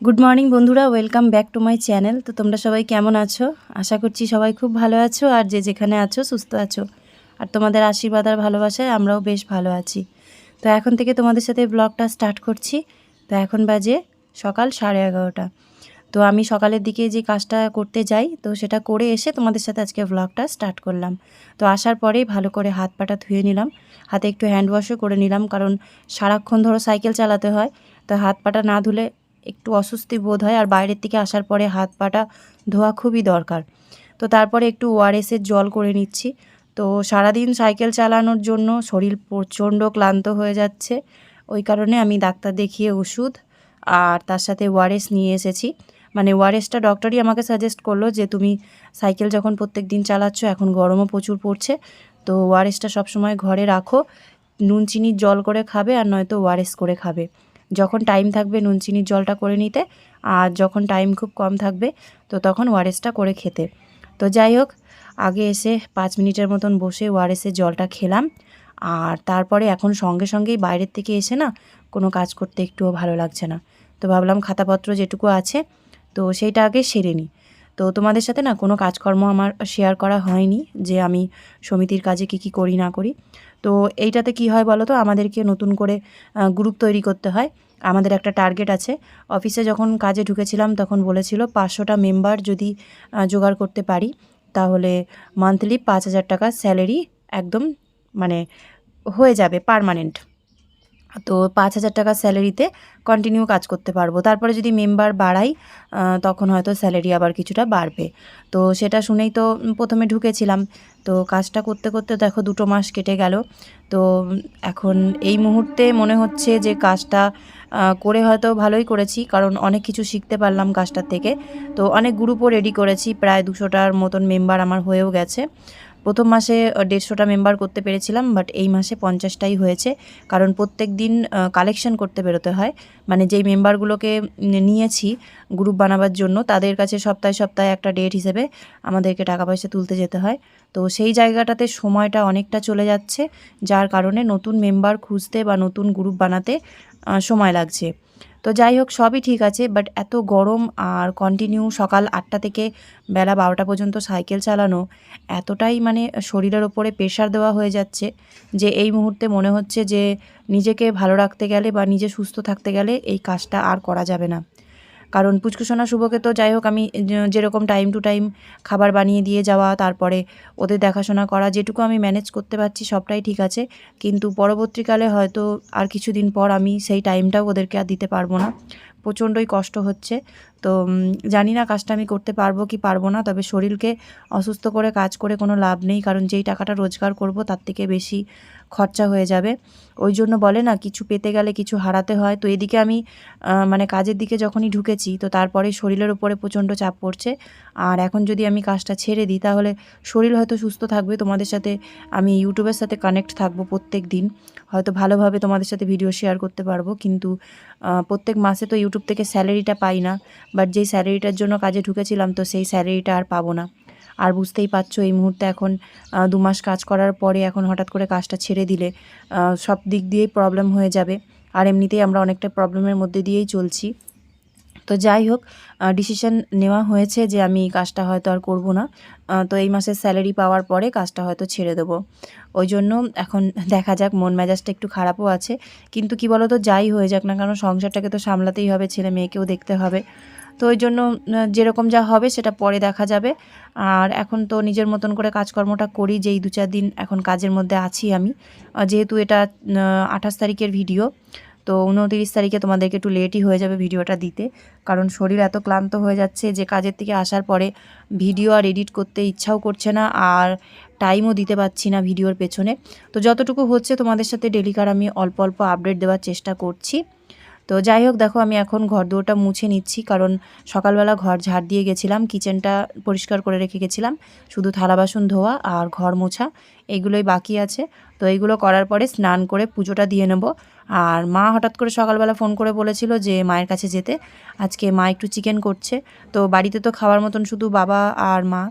Good morning বন্ধুরা। Welcome back to my channel তো তোমরা সবাই কেমন আছো? আশা করছি সবাই খুব ভালো আছো আর যে যেখানে আছো, সুস্থ আছো। আর তোমাদের আশীর্বাদ আর ভালোবাসায় আমরাও বেশ ভালো আছি। তো এখন থেকে তোমাদের সাথে ব্লগটা স্টার্ট করছি। তো এখন বাজে সকাল সাড়ে এগারোটা। তো আমি সকালের দিকে যে কাজটা করতে যাই, তো সেটা করে এসে তোমাদের সাথে আজকে ব্লগটা স্টার্ট করলাম। তো আসার পরেই ভালো করে হাত পাটা ধুয়ে নিলাম। হাতে একটু হ্যান্ড ওয়াশও করে নিলাম, কারণ সারাক্ষণ ধরো সাইকেল চালাতে হয়। তো হাত পাটা না ধুলে একটু অস্বস্তি বোধ হয়, আর বাইরের থেকে আসার পরে হাত পাটা ধোয়া খুবই দরকার। তো তারপরে একটু ওআরএসের জল করে নিচ্ছি। তো সারাদিন সাইকেল চালানোর জন্য শরীর প্রচণ্ড ক্লান্ত হয়ে যাচ্ছে। ওই কারণে আমি ডাক্তার দেখিয়ে ওষুধ আর তার সাথে ওআরএস নিয়ে এসেছি। মানে ওআরএসটা ডক্টরই আমাকে সাজেস্ট করল যে, তুমি সাইকেল যখন প্রত্যেক দিন চালাচ্ছ, এখন গরমও প্রচুর পড়ছে, তো ওআরএসটা সবসময় ঘরে রাখো। নুন, চিনির জল করে খাবে, আর নয়তো ওআরএস করে খাবে। যখন টাইম থাকবে নুন চিনির জলটা করে নিতে, আর যখন টাইম খুব কম থাকবে, তো তখন ওয়ারেসটা করে খেতে। তো যাই হোক, আগে এসে পাঁচ মিনিটের মতন বসে ওয়ারেসের জলটা খেলাম, আর তারপরে এখন সঙ্গে সঙ্গেই বাইরের থেকে এসে না কোনো কাজ করতে একটুও ভালো লাগছে না। তো ভাবলাম খাতাপত্র যেটুকু আছে, তো সেইটা আগে সেরে নিই। তো তোমাদের সাথে না কোনো কাজকর্ম আমার শেয়ার করা হয়নি যে আমি সমিতির কাজে কি কি করি না করি। তো এইটাতে কি হয় বলো তো আমাদেরকে নতুন করে গ্রুপ তৈরি করতে হয়। আমাদের একটা টার্গেট আছে। অফিসে যখন কাজে ঢুকেছিলাম, তখন বলেছিল পাঁচশোটা মেম্বার যদি জোগাড় করতে পারি, তাহলে মান্থলি পাঁচ হাজার টাকা স্যালারি একদম মানে হয়ে যাবে পারমানেন্ট তো পাঁচ হাজার টাকা স্যালারিতে কন্টিনিউ কাজ করতে পারব। তারপরে যদি মেম্বার বাড়াই তখন হয়তো স্যালারি আবার কিছুটা বাড়বে। তো সেটা শুনেই তো প্রথমে ঢুকেছিলাম। তো কাজটা করতে করতে দেখো দুটো মাস কেটে গেল। তো এখন এই মুহূর্তে মনে হচ্ছে যে কাজটা করে হয়তো ভালোই করেছি, কারণ অনেক কিছু শিখতে পারলাম কাজটার থেকে। তো অনেক গ্রুপও রেডি করেছি, প্রায় দুশোটার মতন মেম্বার আমার হয়েও গেছে। প্রথম মাসে দেড়শোটা মেম্বার করতে পেরেছিলাম বাট এই মাসে পঞ্চাশটাই হয়েছে। কারণ প্রত্যেক দিন কালেকশন করতে বেরোতে হয়। মানে যেই মেম্বারগুলোকে নিয়েছি গ্রুপ বানাবার জন্য, তাদের কাছে সপ্তাহে সপ্তাহে একটা ডেট হিসেবে আমাদেরকে টাকা পয়সা তুলতে যেতে হয়। তো সেই জায়গাটাতে সময়টা অনেকটা চলে যাচ্ছে, যার কারণে নতুন মেম্বার খুঁজতে বা নতুন গ্রুপ বানাতে সময় লাগছে। তো যাই হোক, সবই ঠিক আছে বাট এত গরম আর কন্টিনিউ সকাল আটটা থেকে বেলা বারোটা পর্যন্ত সাইকেল চালানো, এতটাই মানে শরীরের ওপরে প্রেশার দেওয়া হয়ে যাচ্ছে যে এই মুহূর্তে মনে হচ্ছে যে নিজেকে ভালো রাখতে গেলে বা নিজে সুস্থ থাকতে গেলে এই কাজটা আর করা যাবে না। কারণ পুচকুসোনা শুভকে তো যাই হোক আমি যেরকম টাইম টু টাইম খাবার বানিয়ে দিয়ে যাওয়া, তারপরে ওদের দেখাশোনা করা, যেটুকু আমি ম্যানেজ করতে পারছি সবটাই ঠিক আছে। কিন্তু পরবর্তীকালে হয়তো আর কিছুদিন পর আমি সেই টাইমটাও ওদেরকে আর দিতে পারব না। প্রচণ্ডই কষ্ট হচ্ছে। তো জানি না কাজটা আমি করতে পারব কি পারব না, তবে শরীরকে অসুস্থ করে, কাজ করে কোনো লাভ নেই, কারণ যেই টাকাটা রোজগার করব তার থেকে বেশি খরচা হয়ে যাবে। ওই জন্য বলে না, কিছু পেতে গেলে কিছু হারাতে হয়। তো এদিকে আমি মানে কাজের দিকে যখনই ঢুকেছি, তো তারপরে শরীরের উপরে প্রচণ্ড চাপ পড়ছে। আর এখন যদি আমি কাজটা ছেড়ে দিই, তাহলে শরীর হয়তো সুস্থ থাকবে, তোমাদের সাথে আমি ইউটিউবের সাথে কানেক্ট থাকব প্রত্যেক দিন। হয়তো ভালোভাবে তোমাদের সাথে ভিডিও শেয়ার করতে পারব, কিন্তু প্রত্যেক মাসে তো ইউটিউব থেকে স্যালারিটা পাই না। বাট যেই স্যালারিটার জন্য কাজে ঢুকেছিলাম, তো সেই স্যালারিটা আর পাবো না। আর বুঝতেই পারছ, এই মুহূর্তে এখন দু মাস কাজ করার পরে এখন হঠাৎ করে কাজটা ছেড়ে দিলে সব দিক দিয়েই প্রবলেম হয়ে যাবে। আর এমনিতেই আমরা অনেকটা প্রবলেমের মধ্যে দিয়েই চলছি। তো যাই হোক ডিসিশন নেওয়া হয়েছে যে আমি কাজটা হয়তো আর করব না। তো এই মাসের স্যালারি পাওয়ার পরে কাজটা হয়তো ছেড়ে দেবো। ওই জন্য এখন দেখা যাক, মন মেজাজটা একটু খারাপও আছে। কিন্তু কি বলো তো যাই হয়ে যাক না কারণ সংসারটাকে তো সামলাতেই হবে, ছেলে মেয়েকেও দেখতে হবে। তো ওই জন্য যেরকম যা হবে সেটা পরে দেখা যাবে। আর এখন তো নিজের মতন করে কাজকর্মটা করি, যেই দু চার দিন এখন কাজের মধ্যে আছি আমি। যেহেতু এটা আঠাশ তারিখের ভিডিও, তো উনতিরিশ তারিখে তোমাদেরকে একটু লেটই হয়ে যাবে ভিডিওটা দিতে। কারণ শরীর এত ক্লান্ত হয়ে যাচ্ছে যে কাজের থেকে আসার পরে ভিডিও আর এডিট করতে ইচ্ছাও করছে না আর টাইমও দিতে পারছি না ভিডিওর পেছনে। তো যতটুকু হচ্ছে তোমাদের সাথে ডেলিকার আমি অল্প অল্প আপডেট দেওয়ার চেষ্টা করছি। তো যাই হোক, দেখো আমি এখন ঘর দুয়ারটা মুছে নিচ্ছি, কারণ সকালবেলা ঘর ঝাড় দিয়ে গেছিলাম, কিচেনটা পরিষ্কার করে রেখে গেছিলাম, শুধু থালা বাসন ধোয়া আর ঘর মোছা, এগুলোই বাকি আছে। তো এইগুলো করার পরে স্নান করে পুজোটা দিয়ে নেব। আর মা হঠাৎ করে সকালবেলা ফোন করে বলেছিল যে মায়ের কাছে যেতে, আজকে মা একটু চিকেন করছে, তো বাড়িতে তো খাওয়ার মতন শুধু বাবা আর মা।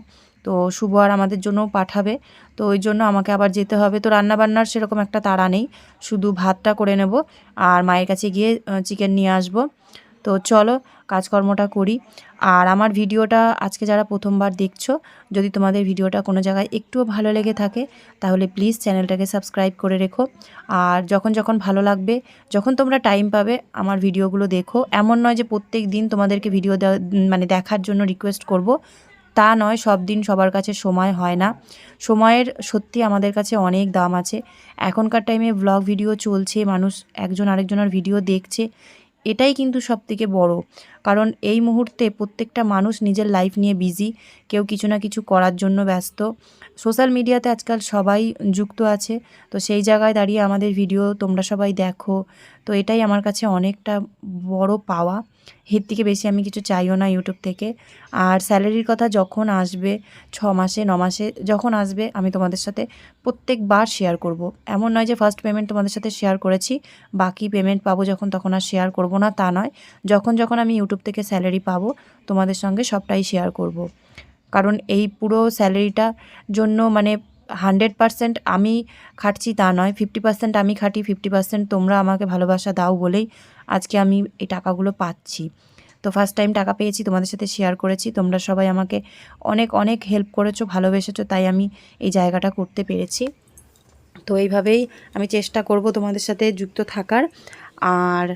তো শুভ আর আমাদের জন্যও পাঠাবে। তো ওই জন্য আমাকে আবার যেতে হবে। তো রান্নাবান্নার সেরকম একটা তাড়া নেই। শুধু ভাতটা করে নেব আর মায়ের কাছে গিয়ে চিকেন নিয়ে আসব। তো চলো কাজকর্মটা করি। আর আমার ভিডিওটা আজকে যারা প্রথমবার দেখছ, যদি তোমাদের ভিডিওটা কোনো জায়গায় একটুও ভালো লেগে থাকে, তাহলে প্লিজ চ্যানেলটাকে সাবস্ক্রাইব করে রেখো। আর যখন যখন ভালো লাগবে, যখন তোমরা টাইম পাবে, আমার ভিডিওগুলো দেখো। এমন নয় যে প্রত্যেক দিন তোমাদেরকে ভিডিও মানে দেখার জন্য রিকোয়েস্ট করব। তা নয়, সব দিন সবার কাছে সময় হয় না। সময়ের সত্যি আমাদের কাছে অনেক দাম আছে। এখনকার টাইমে ব্লগ ভিডিও চলছে, মানুষ একজন আরেকজনের ভিডিও দেখছে, এটাই কিন্তু সব থেকে বড়। কারণ এই মুহূর্তে প্রত্যেকটা মানুষ নিজের লাইফ নিয়ে বিজি কেউ কিছু না কিছু করার জন্য ব্যস্ত। সোশ্যাল মিডিয়াতে আজকাল সবাই যুক্ত আছে, তো সেই জায়গায় দাঁড়িয়ে আমাদের ভিডিও তোমরা সবাই দেখো। তো এটাই আমার কাছে অনেকটা বড় পাওয়া। এর থেকে বেশি আমি কিছু চাইও না ইউটিউব থেকে আর স্যালারির কথা যখন আসবে ছ মাসে, ন মাসে যখন আসবে আমি তোমাদের সাথে প্রত্যেকবার শেয়ার করব। এমন নয় যে ফার্স্ট পেমেন্ট তোমাদের সাথে শেয়ার করেছি, বাকি পেমেন্ট পাবো যখন তখন আর শেয়ার করব না, তা নয় যখন যখন আমি ইউটিউব থেকে স্যালারি পাবো, তোমাদের সঙ্গে সবটাই শেয়ার করব। কারণ এই পুরো স্যালারিটার জন্য মানে হান্ড্রেড পারসেন্ট আমি খাটছি তা নয়, ফিফটি পার্সেন্ট আমি খাটি, ফিফটি পার্সেন্ট তোমরা আমাকে ভালোবাসা দাও বলেই আজকে আমি এই টাকাগুলো পাচ্ছি। তো ফার্স্ট টাইম টাকা পেয়েছি, তোমাদের সাথে শেয়ার করেছি, তোমরা সবাই আমাকে অনেক অনেক হেল্প করেছ, ভালোবেসেছো, তাই আমি এই জায়গাটা করতে পেরেছি। তো এইভাবেই আমি চেষ্টা করব তোমাদের সাথে যুক্ত থাকার। আর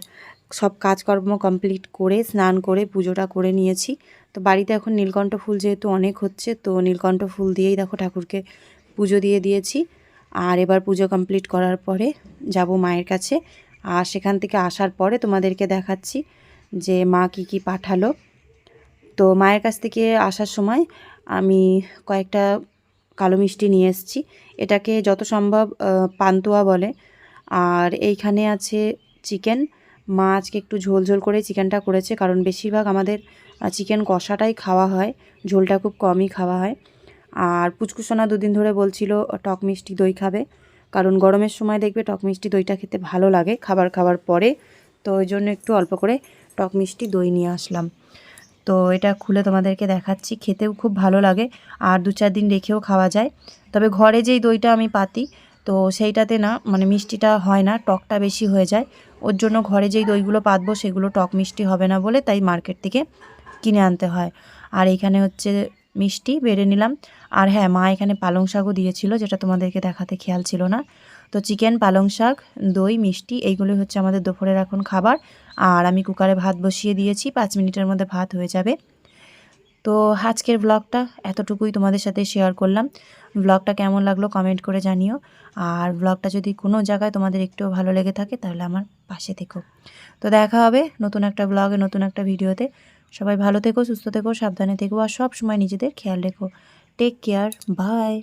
সব কাজকর্ম কমপ্লিট করে, স্নান করে, পুজোটা করে নিয়েছি। তো বাড়িতে এখন নীলকণ্ঠ ফুল যেহেতু অনেক হচ্ছে, তো নীলকণ্ঠ ফুল দিয়েই দেখো ঠাকুরকে পুজো দিয়ে দিয়েছি। আর এবার পুজো কমপ্লিট করার পরে যাব মায়ের কাছে। আর সেখান থেকে আসার পরে তোমাদেরকে দেখাচ্ছি যে মা কি কি পাঠালো। তো মায়ের কাছ থেকে আসার সময় আমি কয়েকটা কালো মিষ্টি নিয়ে এসেছি। এটাকে যত সম্ভব পান্তুয়া বলে। আর এইখানে আছে চিকেন। মা আজকে একটু ঝোল ঝোল করে চিকেনটা করেছে। কারণ বেশিরভাগ আমাদের চিকেন কষাটাই খাওয়া হয়। ঝোলটা খুব কমই খাওয়া হয়। আর পুচকুসোনা দুদিন ধরে বলছিল, টক মিষ্টি দই খাবে। কারণ গরমের সময় দেখবে টক মিষ্টি দইটা খেতে ভালো লাগে খাবার খাবার পরে। তো ওই জন্য একটু অল্প করে টক মিষ্টি দই নিয়ে আসলাম। তো এটা খুলে তোমাদেরকে দেখাচ্ছি, খেতেও খুব ভালো লাগে। আর দু চার দিন রেখেও খাওয়া যায়। তবে ঘরে যেই দইটা আমি পাতি, তো সেইটাতে না মানে মিষ্টিটা হয় না, টকটা বেশি হয়ে যায়। ওর জন্য ঘরে যেই দইগুলো পাতবো, সেগুলো টক মিষ্টি হবে না বলে তাই মার্কেট থেকে কিনে আনতে হয়। আর এখানে হচ্ছে মিষ্টি বেড়ে নিলাম। আর হ্যাঁ মা এখানে পালং শাকও দিয়েছিল, যেটা তোমাদেরকে দেখাতে খেয়াল ছিল না। তো চিকেন, পালং শাক, দই, মিষ্টি, এইগুলোই হচ্ছে আমাদের দুপুরের এখন খাবার। আর আমি কুকারে ভাত বসিয়ে দিয়েছি, পাঁচ মিনিটের মধ্যে ভাত হয়ে যাবে। তো আজকের ব্লগটা এতটুকুই তোমাদের সাথে শেয়ার করলাম। ব্লগটা কেমন লাগল কমেন্ট করে জানিও। আর ব্লগটা যদি কোনো জায়গায় তোমাদের একটু ভালো লেগে থাকে, তাহলে আমার পাশে থেকো। তো দেখা হবে নতুন একটা ব্লগে নতুন একটা ভিডিওতে সবাই ভালো থেকো, সুস্থ থেকো, সাবধানে থেকো, আর সব সময় নিজেদের খেয়াল রেখো। Take care bye